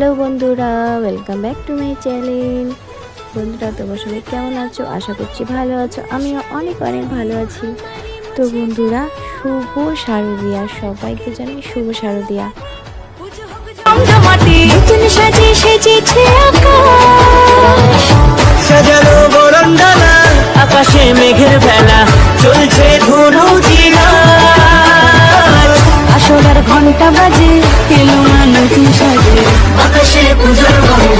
Hello বন্ধুরা welcome back to my channel বন্ধুরা তোমার সবাই কেমন আছো? আশা করছি ভালো আছো। আমিও অনেক অনেক ভালো আছি। তো বন্ধুরা শুভ শারদিয়া। সবাইকে জানি শুভ শারদিয়া। সাজে সেজেছে সাজানো বরণডালা আকাশে মেঘের বেলা চলছে ধনু আসরার ঘণ্টা বাজে। এলো না নতুন সাজে। আকাশে পুজোর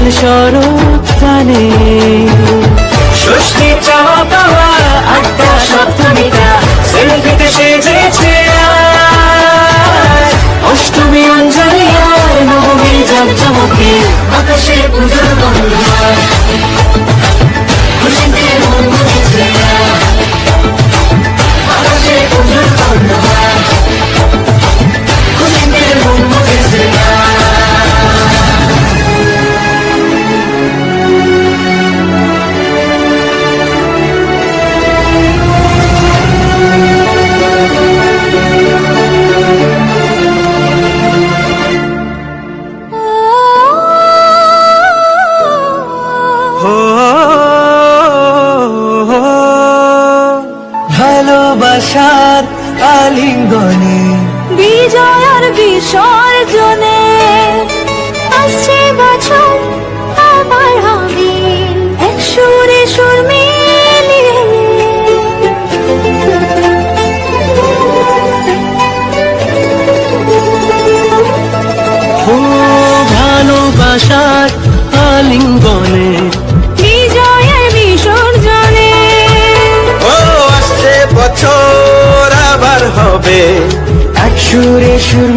হিমেল শরৎ আলিঙ্গনে বিজয় আর বিসর্জনে। আসছে বছর আবার হবে। এক সুরে সুর ভালোবাসার আলিঙ্গনে সুরে সুর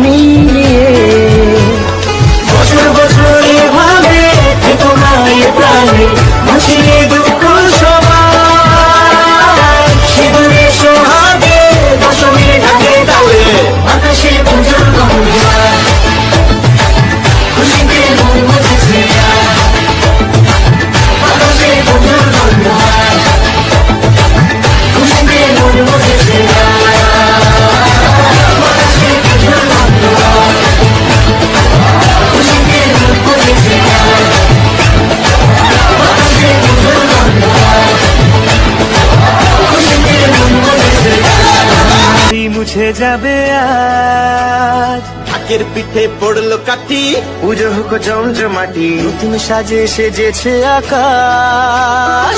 মুছে যাবে আজ। ঢাকের পিঠে পড়ল কাঠি। পুজো হোক জমজমাটি নতুন সাজে সেজেছে আকাশ।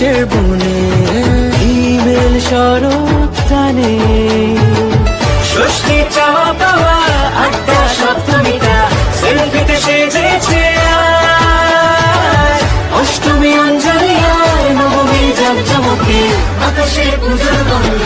কাশের বনে ইমেল শরৎ জানে ষষ্ঠী চাওয়া পাওয়া আড্ডা সপ্তমীটা সেলফিতে সেজেছে অষ্টমী অঞ্জলি নবমী জামচমকে আকাশে পুজোর গন্ধ